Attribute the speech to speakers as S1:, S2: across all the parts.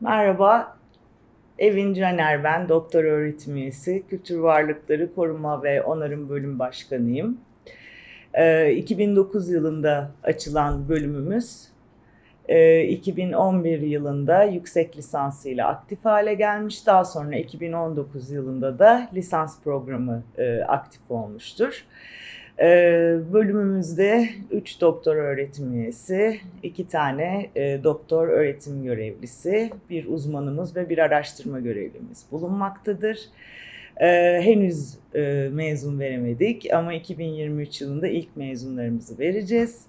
S1: Merhaba, Evin Caner ben, doktor öğretim üyesi, Kültür Varlıkları Koruma ve Onarım Bölüm Başkanıyım. Ee, 2009 yılında açılan bölümümüz, e, 2011 yılında yüksek lisansıyla aktif hale gelmiş. Daha sonra 2019 yılında da lisans programı e, aktif olmuştur. Ee, bölümümüzde 3 doktor öğretim üyesi, 2 tane e, doktor öğretim görevlisi, bir uzmanımız ve bir araştırma görevlimiz bulunmaktadır. Ee, henüz e, mezun veremedik ama 2023 yılında ilk mezunlarımızı vereceğiz.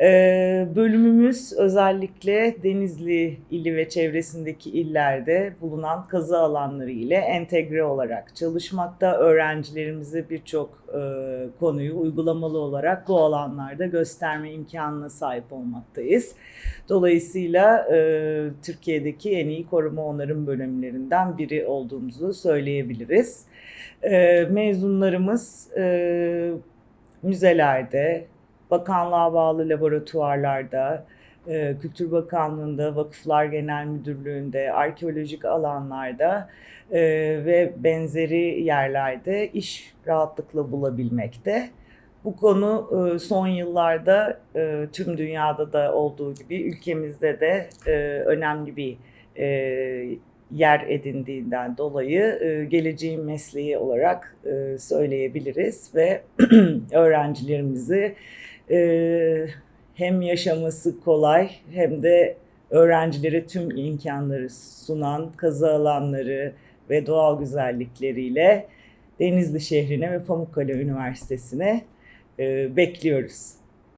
S1: Ee, bölümümüz özellikle Denizli ili ve çevresindeki illerde bulunan kazı alanları ile entegre olarak çalışmakta. Öğrencilerimize birçok e, konuyu uygulamalı olarak bu alanlarda gösterme imkanına sahip olmaktayız. Dolayısıyla e, Türkiye'deki en iyi koruma onarım bölümlerinden biri olduğumuzu söyleyebiliriz. E, mezunlarımız müzelerde, bakanlığa bağlı laboratuvarlarda, e, Kültür Bakanlığı'nda, Vakıflar Genel Müdürlüğü'nde, arkeolojik alanlarda e, ve benzeri yerlerde iş rahatlıkla bulabilmekte. Bu konu e, son yıllarda tüm dünyada da olduğu gibi ülkemizde de önemli bir yer edindiğinden dolayı geleceğin mesleği olarak söyleyebiliriz ve öğrencilerimizi e, hem yaşaması kolay hem de öğrencilere tüm imkanları sunan kazı alanları ve doğal güzellikleriyle Denizli şehrine ve Pamukkale Üniversitesi'ne e, bekliyoruz.